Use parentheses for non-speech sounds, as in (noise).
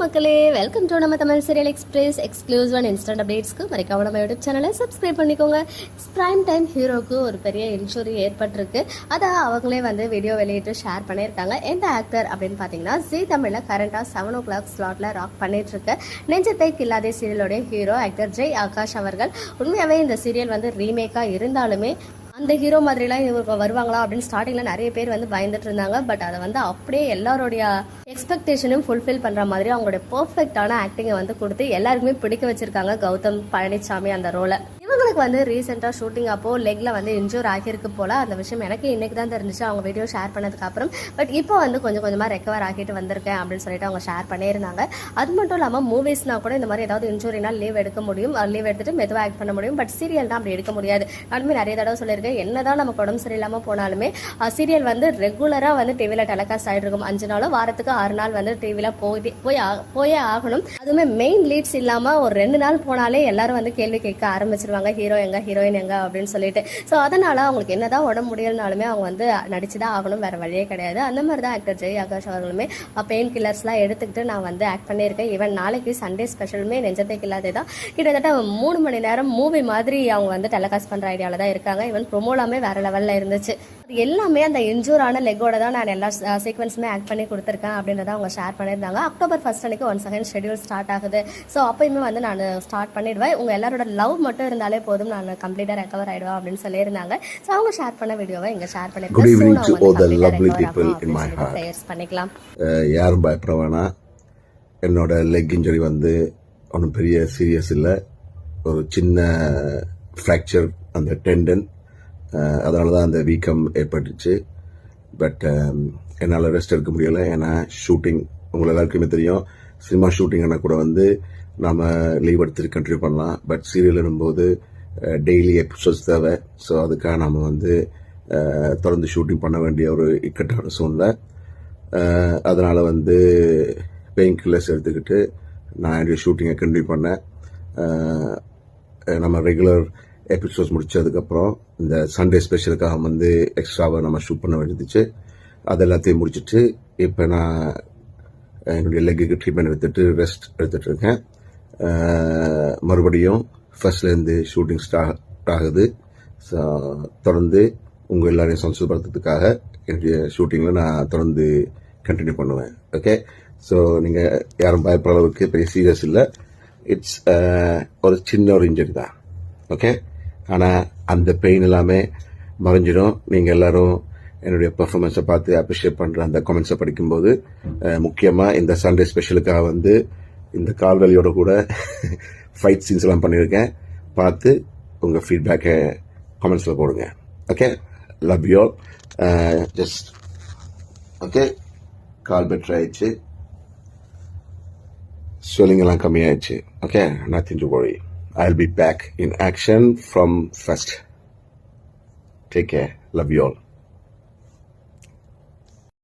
மக்களே welcome to நம்ம Tamil serial express exclusive and instant அப்டேட்ஸ்க்கு மறைக்காம நம்ம யூடியூப் சேனலை சப்ஸ்கிரைப் பண்ணிக்கோங்க. ப்ரைம் டைம் ஹீரோக்கு ஒரு பெரிய இன்சூரி ஏற்பட்டிருக்கு. அதை அவங்களே வந்து வீடியோ வெளியிட்டு ஷேர் பண்ணியிருக்காங்க. எந்த ஆக்டர் அப்படின்னு பார்த்தீங்கன்னா ஜி தமிழில் கரண்டாக செவன் ஓ கிளாக் ஸ்லாட்டில் ராக் பண்ணிட்டு இருக்க நெஞ்சத்தை கில்லாதே சீரியலுடைய ஹீரோ ஆக்டர் ஜெய் ஆகாஷ் அவர்கள். உண்மையாகவே இந்த சீரியல் வந்து ரீமேக்காக இருந்தாலுமே அந்த ஹீரோ மாதிரிலாம் இவங்க வருவாங்களா அப்படின்னு ஸ்டார்டிங்கில் நிறைய பேர் வந்து பயந்துட்டு இருந்தாங்க. பட் அதை வந்து அப்படியே எல்லாருடைய எக்ஸ்பெக்டேஷனும் ஃபுல்ஃபில் பண்ணுற மாதிரி அவங்களோட பர்ஃபெக்டான ஆக்டிங்கை வந்து கொடுத்து எல்லாருக்குமே பிடிக்க வச்சிருக்காங்க கௌதம் பழனிசாமி அந்த ரோலை இவங்களுக்கு வந்து ரீசெண்டாக ஷூட்டிங் அப்போ லெக்ல வந்து இன்ஜூர் ஆகியிருக்கு போல. அந்த விஷயம் எனக்கு இன்னைக்கு தான் தெரிஞ்சிச்சு. அவங்க வீடியோ ஷேர் பண்ணதுக்கு அப்புறம். பட் இப்போ வந்து கொஞ்சம் கொஞ்சமாக ரெக்கவர் ஆகிட்டு வந்திருக்கேன் அப்படின்னு சொல்லிட்டு அவங்க ஷேர் பண்ணியிருந்தாங்க. அது மட்டும் இல்லாமல் மூவிஸ்னா கூட இந்த மாதிரி ஏதாவது இன்ஜூரினால் லீவ் எடுக்க முடியும். லீவ் எடுத்துட்டு மெதுவாக ஆக்ட் பண்ண முடியும். பட் சீரியல் தான் அப்படி எடுக்க முடியாது. நானுமே நிறைய தடவை சொல்லியிருக்கேன். என்னதான் நமக்கு உடம்பு சரியில்லாமல் போனாலுமே சீரியல் வந்து ரெகுலராக வந்து டிவியில் டெலிகாஸ்ட் ஆகிட்டு இருக்கும். அஞ்சு நாளும் வாரத்துக்கு ஆறு நாள் வந்து டிவியில் போய் போய் போயே ஆகணும். அதுவுமே மெயின் லீட்ஸ் இல்லாமல் ஒரு ரெண்டு நாள் போனாலே எல்லாரும் வந்து கேள்வி கேட்க ஆரம்பிச்சிருவாங்க. ஹீரோ எங்க ஹீரோயின் எங்க அப்படின்னு சொல்லிட்டு. ஸோ அதனால அவங்களுக்கு என்னதான் உடம்பு முடியலனாலுமே அவங்க வந்து நடிச்சு தான் ஆகணும் வேற வழியே கிடையாது. அந்த மாதிரி தான் ஆக்டர் ஜெய் ஆகாஷ் அவர்களுமே பெயின் கில்லர்ஸ்லாம் எடுத்துக்கிட்டு நான் வந்து ஆக்ட் பண்ணியிருக்கேன். ஈவன் நாளைக்கு சண்டே ஸ்பெஷலுமே நெஞ்சத்தை கில்லாதே தான். கிட்டத்தட்ட மூணு மணி நேரம் மூவி மாதிரி அவங்க வந்து டெலகாஸ்ட் பண்ணுற ஐடியாவில் தான் இருக்காங்க. ஈவன் ப்ரொமோலாமே வேற லெவலில் இருந்துச்சு. அது எல்லாமே அந்த இன்ஜூரான லெக்கோட தான் நான் எல்லா சீக்வன்ஸுமே ஆக்ட் பண்ணி கொடுத்துருக்கேன் அப்படின்றத அவங்க ஷேர் பண்ணியிருந்தாங்க. அக்டோபர் ஃபர்ஸ்ட் அன்னைக்கு ஒன் செகண்ட் ஷெடியூல் ஸ்டார்ட் ஆகுது. ஸோ அப்பயுமே வந்து நான் ஸ்டார்ட் பண்ணிடுவேன். உங்கள் எல்லாரோட லவ் மட்டும் இருந்தாலே போதும் நான் கம்ப்ளீட்டாக ரெக்கவர் ஆயிடுவேன் அப்படின்னு சொல்லியிருந்தாங்க. ஸோ அவங்க ஷேர் பண்ண வீடியோவை இங்க ஷேர். ப்ரேயர்ஸ் பண்ணிக்கலாம். யாரும் பயப்பட வேணாம். என்னோட லெக் இன்ஜுரி வந்து ஒன்றும் பெரிய சீரியஸ் இல்லை. ஒரு சின்ன ஃப்ராக்சர் அந்த டெண்டன் அதனால தான் அந்த வீக்கம் ஏற்பட்டுச்சு. பட் என்னால் ரெஸ்ட் எடுக்க முடியலை. ஏன்னா ஷூட்டிங் உங்களை எல்லாருக்குமே தெரியும். சினிமா ஷூட்டிங்னா கூட வந்து நம்ம லீவ் எடுத்துட்டு கண்டினியூ பண்ணலாம். பட் சீரியல் போது டெய்லி எபிசோட்ஸ் தேவை. ஸோ அதுக்காக நம்ம வந்து தொடர்ந்து ஷூட்டிங் பண்ண வேண்டிய ஒரு இக்கட்டான சூழ்நிலை. அதனால் வந்து பெயின் கில்லர்ஸ் எடுத்துக்கிட்டு நான் என்னுடைய ஷூட்டிங்கை கண்டினியூ பண்ணேன். நம்ம ரெகுலர் எபிசோட்ஸ் முடித்ததுக்கப்புறம் இந்த சண்டே ஸ்பெஷலுக்காக வந்து எக்ஸ்ட்ராவாக நம்ம ஷூட் பண்ண வேண்டியதுச்சு அது எல்லாத்தையும் முடிச்சுட்டு இப்போ நான் என்னுடைய லெக்குக்கு ட்ரீட்மெண்ட் எடுத்துட்டு ரெஸ்ட் எடுத்துகிட்டு இருக்கேன். மறுபடியும் ஃபர்ஸ்ட்லேருந்து ஷூட்டிங் ஸ்டார்ட் ஆகுது. ஸோ தொடர்ந்து உங்கள் எல்லாரையும் சந்தோஷப்படுத்துறதுக்காக என்னுடைய ஷூட்டிங்கில் நான் தொடர்ந்து கண்டினியூ பண்ணுவேன். ஓகே ஸோ நீங்கள் யாரும் பயப்படுற அளவுக்கு பெரிய சீரியஸ் இல்லை. இட்ஸ் ஒரு சின்ன ஒரு இன்ஜரி தான். ஓகே ஆனால் அந்த பெயின் எல்லாமே மறைஞ்சிடும். நீங்கள் எல்லாரும் என்னுடைய பெர்ஃபார்மன்ஸை பார்த்து அப்ரிஷியேட் பண்ணுற அந்த கமெண்ட்ஸை படிக்கும்போது முக்கியமாக இந்த சண்டே ஸ்பெஷலுக்காக வந்து இந்த கால்வலியோட கூட (laughs) ஃபைட் சீன்ஸ் எல்லாம் பண்ணியிருக்கேன். பார்த்து உங்கள் ஃபீட்பேக்கை கமெண்ட்ஸில் போடுங்க. Okay love you all just okay call better ஆயிடுச்சு. ஸ்வெல்லிங் எல்லாம் கம்மியாயிடுச்சு. ஓகே நான் திஞ்சு போய் I will be back in action from first take care love you all